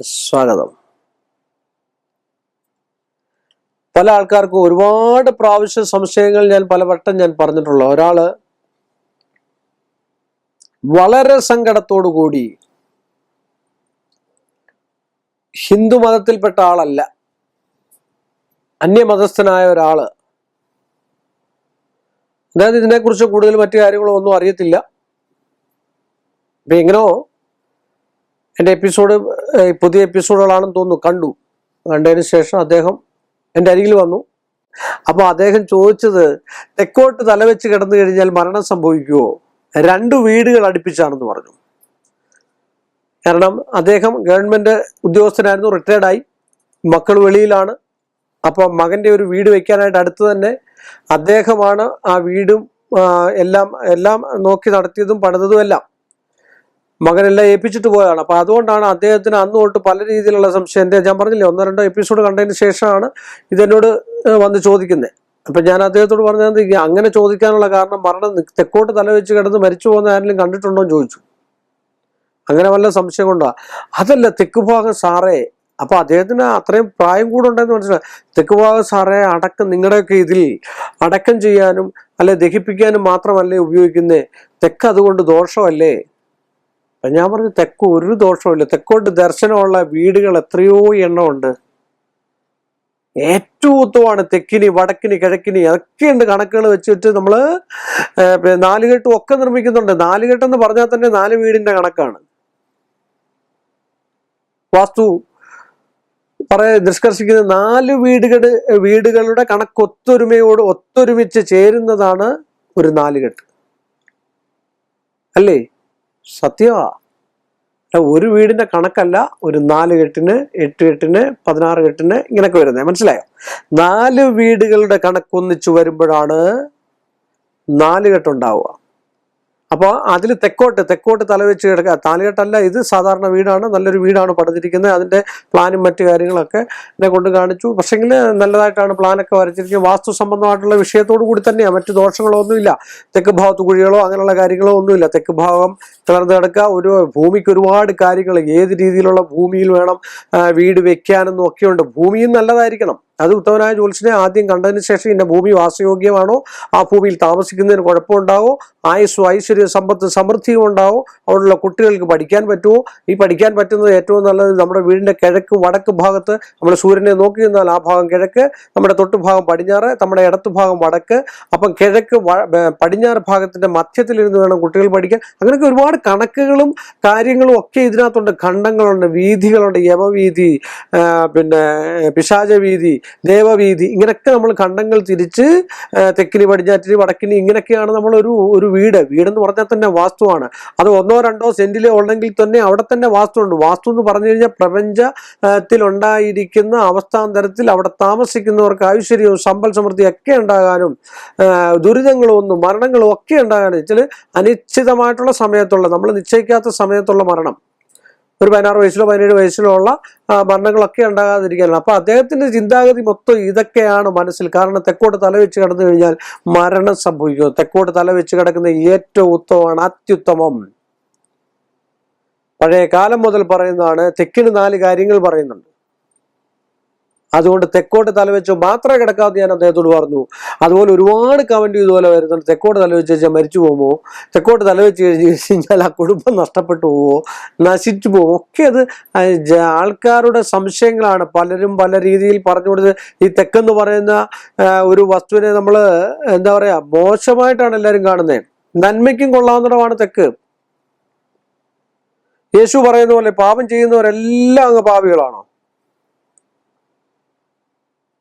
സ്വാഗതം. പല ആൾക്കാർക്കും ഒരുപാട് പ്രാവശ്യ സംശയങ്ങൾ ഞാൻ പലവട്ടം ഞാൻ പറഞ്ഞിട്ടുള്ള. ഒരാൾ വളരെ സങ്കടത്തോടു കൂടി ഹിന്ദു മതത്തിൽപ്പെട്ട ആളല്ല അന്യമതസ്ഥനായ ഒരാൾ. അതായത് ഇതിനെക്കുറിച്ച് കൂടുതൽ മറ്റു കാര്യങ്ങളോ ഒന്നും അറിയത്തില്ല. അപ്പൊ എങ്ങനെയോ എന്റെ എപ്പിസോഡ് പുതിയ എപ്പിസോഡുകളാണെന്ന് തോന്നുന്നു കണ്ടു. കണ്ടതിന് ശേഷം അദ്ദേഹം എന്റെ അരികിൽ വന്നു. അപ്പോൾ അദ്ദേഹം ചോദിച്ചത് തെക്കോട്ട് തലവെച്ച് കിടന്നു കഴിഞ്ഞാൽ മരണം സംഭവിക്കുമോ രണ്ട് വീടുകൾ അടുപ്പിച്ചാണെന്ന് പറഞ്ഞു. കാരണം അദ്ദേഹം ഗവൺമെന്റ് ഉദ്യോഗസ്ഥനായിരുന്നു റിട്ടയർഡായി മക്കൾ വെളിയിലാണ്. അപ്പോൾ മകന്റെ ഒരു വീട് വയ്ക്കാനായിട്ട് അടുത്ത് തന്നെ അദ്ദേഹമാണ് ആ വീടും എല്ലാം എല്ലാം നോക്കി നടത്തിയതും പണിതതും എല്ലാം. മകനെല്ലാം ഏൽപ്പിച്ചിട്ട് പോയതാണ്. അപ്പൊ അതുകൊണ്ടാണ് അദ്ദേഹത്തിന് അന്ന് തൊട്ട് പല രീതിയിലുള്ള സംശയം. എന്റെ ഞാൻ പറഞ്ഞില്ലേ ഒന്നോ രണ്ടോ എപ്പിസോഡ് കണ്ടതിന് ശേഷമാണ് ഇതെന്നോട് വന്ന് ചോദിക്കുന്നത് അപ്പൊ ഞാൻ അദ്ദേഹത്തോട് പറഞ്ഞത് അങ്ങനെ ചോദിക്കാനുള്ള കാരണം മരണം തെക്കോട്ട് തലവെച്ച് കിടന്ന് മരിച്ചു പോകുന്ന ആരെങ്കിലും കണ്ടിട്ടുണ്ടോ എന്ന് ചോദിച്ചു. അങ്ങനെ വല്ല സംശയം കൊണ്ടാ അതല്ല തെക്കുഭാഗം സാറേ അപ്പൊ അദ്ദേഹത്തിന് അത്രയും പ്രായം കൂടെ ഉണ്ടെന്ന് മനസ്സിലായി. തെക്കുഭാഗം സാറേ അടക്കം നിങ്ങളുടെയൊക്കെ ഇതിൽ അടക്കം ചെയ്യാനും അല്ലെ ദഹിപ്പിക്കാനും മാത്രമല്ലേ ഉപയോഗിക്കുന്നേ? തെക്ക് അതുകൊണ്ട് ദോഷമല്ലേ? ഞാൻ പറഞ്ഞു തെക്ക് ഒരു ദോഷമില്ല തെക്കോട്ട് ദർശനമുള്ള വീടുകൾ എത്രയോ എണ്ണമുണ്ട്. ഏറ്റവും ഉത്തമമാണ് തെക്കിനി വടക്കിനി കിഴക്കിനി അതൊക്കെയുണ്ട് കണക്കുകൾ വെച്ചിട്ട് നമ്മൾ നാലുകെട്ടും ഒക്കെ നിർമ്മിക്കുന്നുണ്ട്. നാലുകെട്ടെന്ന് പറഞ്ഞാൽ തന്നെ നാല് വീടിന്റെ കണക്കാണ്. വാസ്തു പറയ നിഷ്കർഷിക്കുന്ന നാല് വീടുകൾ വീടുകളുടെ കണക്ക് ഒത്തൊരുമയോട് ഒത്തൊരുമിച്ച് ചേരുന്നതാണ് ഒരു നാലുകെട്ട്. അല്ലേ? സത്യമാ ഒരു വീടിന്റെ കണക്കല്ല ഒരു നാല് കെട്ടിന് എട്ട് കെട്ടിന് പതിനാറ് കെട്ടിന് ഇങ്ങനെയൊക്കെ വരുന്നത് മനസ്സിലായോ? നാല് വീടുകളുടെ കണക്കൊന്നിച്ചു വരുമ്പോഴാണ് നാല് കെട്ടുണ്ടാവുക. അപ്പോൾ അതിൽ തെക്കോട്ട് തെക്കോട്ട് തലവെച്ച് കിടക്കുക താലുകെട്ടല്ല ഇത് സാധാരണ വീടാണ് നല്ലൊരു വീടാണ് പണിതിരിക്കുന്നത്. അതിന്റെ പ്ലാനും മറ്റു കാര്യങ്ങളൊക്കെ എന്നെ കൊണ്ട് കാണിച്ചു. പക്ഷേങ്കിൽ നല്ലതായിട്ടാണ് പ്ലാനൊക്കെ വരച്ചിരിക്കുന്നത്. വാസ്തു സംബന്ധമായിട്ടുള്ള വിഷയത്തോടു കൂടി തന്നെയാണ് മറ്റു ദോഷങ്ങളോ ഒന്നുമില്ല തെക്ക് ഭാഗത്ത് കുഴികളോ അങ്ങനെയുള്ള കാര്യങ്ങളോ ഒന്നുമില്ല. തെക്ക് ഭാഗം കിളർന്ന് കിടക്കുക. ഒരു ഭൂമിക്ക് ഒരുപാട് കാര്യങ്ങൾ ഏത് രീതിയിലുള്ള ഭൂമിയിൽ വേണം വീട് വെക്കാനെന്നും ഒക്കെയുണ്ട് ഭൂമിയും നല്ലതായിരിക്കണം. അത് ഉത്തമനായ ജ്യോത്സ്യനെ ആദ്യം കണ്ടതിന് ശേഷം ഇന്ന ഭൂമി വാസയോഗ്യമാണോ? ആ ഭൂമിയിൽ താമസിക്കുന്നതിന് കുഴപ്പമുണ്ടാവോ? ആയുസ് ഐശ്വര്യ സമ്പത്ത് സമൃദ്ധിയും ഉണ്ടാവോ? അവിടെയുള്ള കുട്ടികൾക്ക് പഠിക്കാൻ പറ്റുമോ? ഈ പഠിക്കാൻ പറ്റുന്നത് ഏറ്റവും നല്ലത് നമ്മുടെ വീടിന്റെ കിഴക്ക് വടക്ക് ഭാഗത്ത് നമ്മൾ സൂര്യനെ നോക്കി നിന്നാൽ ആ ഭാഗം കിഴക്ക് നമ്മുടെ തൊട്ടു ഭാഗം പടിഞ്ഞാറ് നമ്മുടെ ഇടത്തു ഭാഗം വടക്ക്. അപ്പം കിഴക്ക് പടിഞ്ഞാറ് ഭാഗത്തിന്റെ മധ്യത്തിലിരുന്ന് വേണം കുട്ടികൾ പഠിക്കാൻ. അങ്ങനെയൊക്കെ ഒരുപാട് കണക്കുകളും കാര്യങ്ങളും ഒക്കെ ഇതിനകത്തുണ്ട്. ഖണ്ഡങ്ങളുണ്ട്. വീതികളുണ്ട്. യമവീതി പിന്നെ പിശാചവീതി ദേവവീതി ഇങ്ങനെയൊക്കെ നമ്മൾ ഖണ്ഡങ്ങൾ തിരിച്ച് തെക്കിനി പടിഞ്ഞാറ്റിനി വടക്കിനി ഇങ്ങനെയൊക്കെയാണ് നമ്മൾ ഒരു വീട്. വീടെന്ന് പറഞ്ഞാൽ തന്നെ വാസ്തുവാണ്. അത് ഒന്നോ രണ്ടോ സെന്റിൽ ഉണ്ടെങ്കിൽ തന്നെ അവിടെ തന്നെ വാസ്തുണ്ട്. വാസ്തു എന്ന് പറഞ്ഞു കഴിഞ്ഞാൽ പ്രപഞ്ചത്തിലുണ്ടായിരിക്കുന്ന അവസ്ഥാന്തരത്തിൽ അവിടെ താമസിക്കുന്നവർക്ക് ഐശ്വര്യവും സമ്പൽ സമൃദ്ധിയും ഒക്കെ ഉണ്ടാകാനും ദുരിതങ്ങളും ഒന്നും മരണങ്ങളും ഒക്കെ ഉണ്ടാകാനും. വെച്ചാൽ അനിശ്ചിതമായിട്ടുള്ള സമയത്തുള്ള നമ്മൾ നിശ്ചയിക്കാത്ത സമയത്തുള്ള മരണം. ഒരു പതിനാറ് വയസ്സിലോ പതിനേഴ് വയസ്സിലോ ഉള്ള മരണങ്ങളൊക്കെ ഉണ്ടാകാതിരിക്കാനാണ്. അപ്പൊ അദ്ദേഹത്തിന്റെ ചിന്താഗതി മൊത്തം ഇതൊക്കെയാണ് മനസ്സിൽ. കാരണം തെക്കോട്ട് തല വെച്ച് കിടന്നു കഴിഞ്ഞാൽ മരണം സംഭവിക്കും തെക്കോട്ട് തല വെച്ച് കിടക്കുന്ന ഏറ്റവും ഉത്തമമാണ് അത്യുത്തമം. പഴയ കാലം മുതൽ പറയുന്നതാണ് തെക്കിന് നാല് കാര്യങ്ങൾ പറയുന്നുണ്ട്. അതുകൊണ്ട് തെക്കോട്ട് തലവെച്ച് മാത്രമേ കിടക്കാമെന്ന് ഞാൻ അദ്ദേഹത്തോട് പറഞ്ഞു. അതുപോലെ ഒരുപാട് കമന്റ് ഇതുപോലെ വരുന്നുണ്ട്. തെക്കോട്ട് തലവെച്ച് കഴിഞ്ഞാൽ മരിച്ചു പോകുമോ? തെക്കോട്ട് തലവെച്ച് കഴിഞ്ഞ് കഴിഞ്ഞാൽ ആ കുടുംബം നഷ്ടപ്പെട്ടു പോവോ നശിച്ചു പോകുമോ? ഒക്കെ അത് ആൾക്കാരുടെ സംശയങ്ങളാണ്. പലരും പല രീതിയിൽ പറഞ്ഞു കൊടുത്ത് ഈ തെക്കെന്ന് പറയുന്ന ഒരു വസ്തുവിനെ നമ്മൾ എന്താ പറയുക മോശമായിട്ടാണ് എല്ലാവരും കാണുന്നത്. നന്മയ്ക്കും കൊള്ളാവുന്നതാണ് തെക്ക്. യേശു പറയുന്ന പോലെ പാപം ചെയ്യുന്നവരെല്ലാം അങ്ങ് പാപികളാണോ.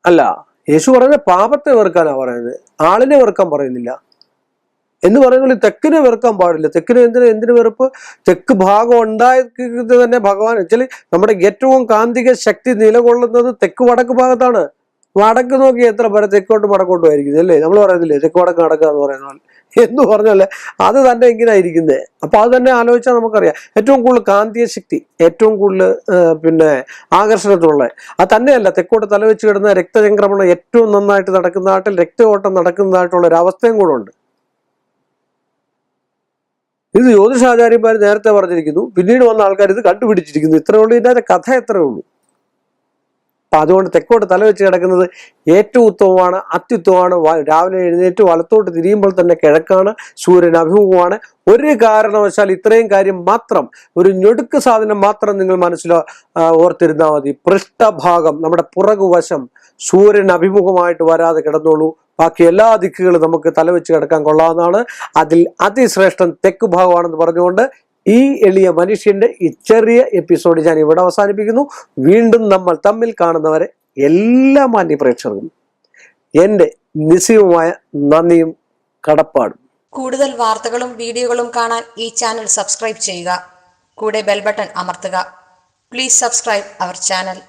അല്ല യേശു പറയുന്നത് പാപത്തെ വെറുക്കാനാ പറയുന്നത്. ആളിനെ വെറുക്കാൻ പറയുന്നില്ല. എന്ന് പറയുന്നത് തെക്കിനെ വെറുക്കാൻ പാടില്ല. തെക്കിന് എന്തിന് എന്തിന് വെറുപ്പ്? തെക്ക് ഭാഗം ഉണ്ടായത് തന്നെ ഭഗവാൻ. വെച്ചാൽ നമ്മുടെ ഏറ്റവും കാന്തിക ശക്തി നിലകൊള്ളുന്നത് തെക്ക് വടക്ക് ഭാഗത്താണ്. വടക്ക് നോക്കി എത്ര പേരെ തെക്കോട്ട് വടക്കോട്ടും ആയിരിക്കുന്നത് അല്ലേ നമ്മൾ പറയുന്നില്ലേ തെക്ക് വടക്ക് നടക്കുക എന്ന് പറയുന്നത് എന്ന് പറഞ്ഞല്ലേ? അത് തന്നെ ഇങ്ങനെ ഇരിക്കുന്നത് അപ്പൊ അത് തന്നെ ആലോചിച്ചാൽ നമുക്കറിയാം. ഏറ്റവും കൂടുതൽ കാന്തിക ശക്തി ഏറ്റവും കൂടുതൽ പിന്നെ ആകർഷണത്തിലുള്ള അത് തന്നെയല്ല തെക്കോട്ട് തലവെച്ച് കിടന്ന രക്തചംക്രമണം ഏറ്റവും നന്നായിട്ട് നടക്കുന്ന നാട്ടിൽ രക്തഓട്ടം നടക്കുന്നതായിട്ടുള്ള ഒരു അവസ്ഥയും കൂടെ ഉണ്ട്. ഇത് ജ്യോതിഷാചാര്യന്മാർ നേരത്തെ പറഞ്ഞിരിക്കുന്നു. പിന്നീട് വന്ന ആൾക്കാർ ഇത് കണ്ടുപിടിച്ചിരിക്കുന്നു. ഇത്രയേ ഉള്ളൂ. ഇതിന്റെ കഥ എത്രയേ ഉള്ളൂ. അപ്പൊ അതുകൊണ്ട് തെക്കോട്ട് തലവെച്ച് കിടക്കുന്നത് ഏറ്റവും ഉത്തമമാണ് അത്യുത്തമമാണ്. രാവിലെ എഴുന്നേറ്റ് വലത്തോട്ട് തിരിയുമ്പോൾ തന്നെ കിഴക്കാണ് സൂര്യൻ അഭിമുഖമാണ് ഒരു കാരണവശാൽ ഇത്രയും കാര്യം മാത്രം ഒരു ഞൊടുക്ക് സാധനം മാത്രം നിങ്ങൾ മനസ്സിൽ ഓർത്തിരുന്നാൽ മതി. പൃഷ്ഠഭാഗം നമ്മുടെ പുറകുവശം സൂര്യൻ അഭിമുഖമായിട്ട് വരാതെ കിടന്നോളൂ. ബാക്കി എല്ലാ ദിക്കുകളും നമുക്ക് തലവെച്ച് കിടക്കാൻ കൊള്ളാവുന്നതാണ്. അതിൽ അതിശ്രേഷ്ഠം തെക്ക് ഭാഗമാണെന്ന് പറഞ്ഞുകൊണ്ട് ഈ എളിയ മനുഷ്യന്റെ ഈ ചെറിയ എപ്പിസോഡ് ഞാൻ ഇവിടെ അവസാനിപ്പിക്കുന്നു. വീണ്ടും നമ്മൾ തമ്മിൽ കാണുന്നവരെ എല്ലാ മാന്യ പ്രേക്ഷകർക്കും എന്റെ നിസ്സീയമായ നന്ദിയും കടപ്പാടും. കൂടുതൽ വാർത്തകളും വീഡിയോകളും കാണാൻ ഈ ചാനൽ സബ്സ്ക്രൈബ് ചെയ്യുക. കൂടെ ബെൽബട്ടൺ അമർത്തുക. Please subscribe our channel